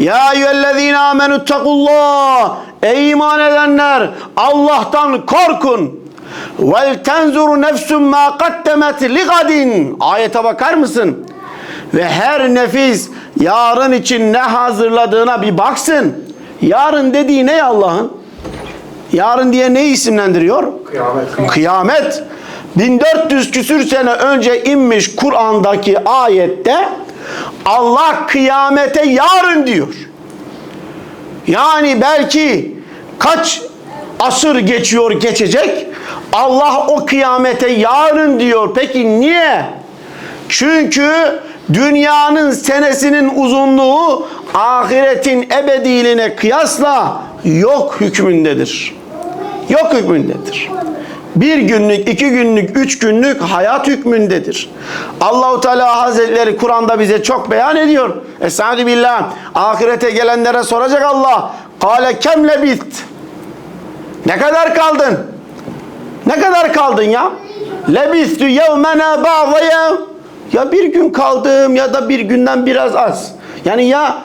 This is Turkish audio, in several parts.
Ya eyyühellezine amenüttekullah. Ey iman edenler Allah'tan korkun. Vel tenzuru nefsün ma kaddemet ligadin. Ayete bakar mısın? Ve her nefis yarın için ne hazırladığına bir baksın. Yarın dediği ne Allah'ın? Yarın diye ne isimlendiriyor? Kıyamet. Kıyamet. 1400 küsür sene önce inmiş Kur'an'daki ayette Allah kıyamete yarın diyor. Yani belki kaç asır geçiyor geçecek Allah o kıyamete yarın diyor. Peki niye? Çünkü dünyanın senesinin uzunluğu ahiretin ebediliğine kıyasla yok hükmündedir. Yok hükmündedir. Bir günlük, iki günlük, üç günlük hayat hükmündedir. Allahu Teala Hazretleri Kur'an'da bize çok beyan ediyor. Estaizu billah. Ahirete gelenlere soracak Allah. Kale kem lebist. Ne kadar kaldın? Ne kadar kaldın ya? Lebistü yevmene ba'da yev. Ya bir gün kaldım ya da bir günden biraz az. Yani ya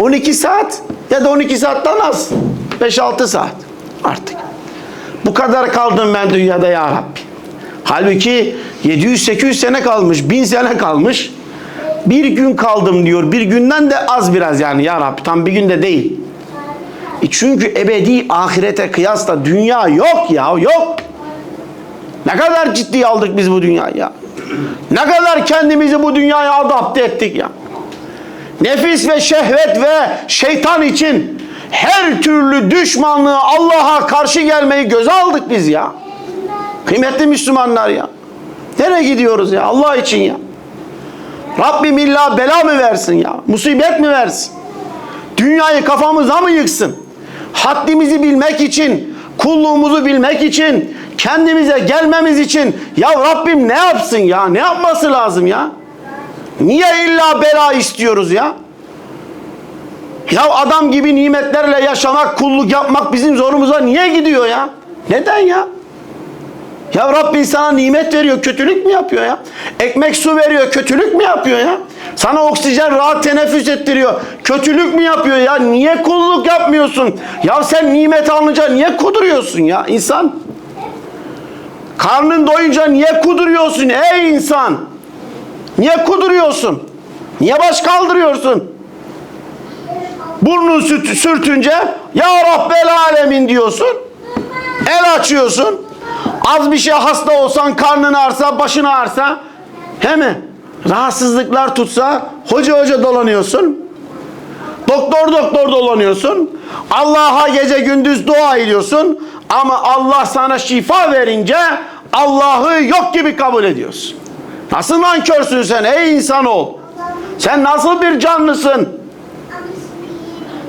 12 saat ya da 12 saatten az. 5-6 saat artık. Bu kadar kaldım ben dünyada ya Rabbi. Halbuki 700-800 sene kalmış, 1000 sene kalmış. Bir gün kaldım diyor. Bir günden de az biraz yani ya Rabbi. Tam bir günde değil. E çünkü ebedi ahirete kıyasla dünya yok ya yok. Ne kadar ciddiye aldık biz bu dünyayı ya. Ne kadar kendimizi bu dünyaya adapte ettik ya. Nefis ve şehvet ve şeytan için her türlü düşmanlığı Allah'a karşı gelmeyi göze aldık biz ya. Kıymetli Müslümanlar ya. Nereye gidiyoruz ya Allah için ya. Rabbim illa bela mı versin ya? Musibet mi versin? Dünyayı kafamıza mı yıksın? Haddimizi bilmek için, kulluğumuzu bilmek için, kendimize gelmemiz için ya Rabbim ne yapsın ya? Ne yapması lazım ya? Niye illa bela istiyoruz ya? Ya adam gibi nimetlerle yaşamak, kulluk yapmak bizim zorumuza niye gidiyor ya? Neden ya? Ya Rabbin sana nimet veriyor, kötülük mü yapıyor ya? Ekmek su veriyor, kötülük mü yapıyor ya? Sana oksijen rahat teneffüs ettiriyor, kötülük mü yapıyor ya? Niye kulluk yapmıyorsun? Ya sen nimet alınca niye kuduruyorsun ya insan? Karnın doyunca niye kuduruyorsun ey insan? Niye kuduruyorsun? Niye baş kaldırıyorsun? Burnun sürtünce ya Rabbel alemin diyorsun. El açıyorsun. Az bir şey hasta olsan karnın ağrısa, başın ağrısa he mi? Rahatsızlıklar tutsa hoca hoca dolanıyorsun. Doktor doktor dolanıyorsun. Allah'a gece gündüz dua ediyorsun. Ama Allah sana şifa verince Allah'ı yok gibi kabul ediyorsun. Nasıl nankörsün sen ey insanoğlu? Sen nasıl bir canlısın?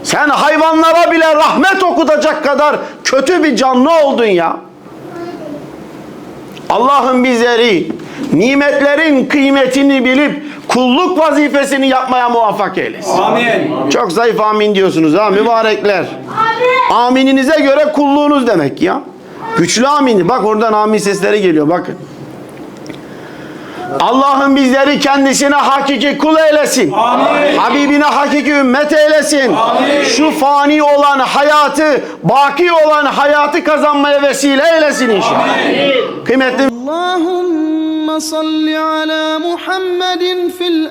Sen hayvanlara bile rahmet okutacak kadar kötü bir canlı oldun ya. Allah'ın bizleri nimetlerin kıymetini bilip kulluk vazifesini yapmaya muvaffak eylesin. Amin. Çok zayıf amin diyorsunuz ha mübarekler. Amininize göre kulluğunuz demek ya. Güçlü amin. Bak oradan amin sesleri geliyor bakın. Allah'ın bizleri kendisine hakiki kul eylesin. Amin. Habibine hakiki ümmet eylesin. Amin. Şu fani olan hayatı, baki olan hayatı kazanmaya vesile eylesin inşallah. Amin. Kıymetli Allahümme salli ala Muhammedin fil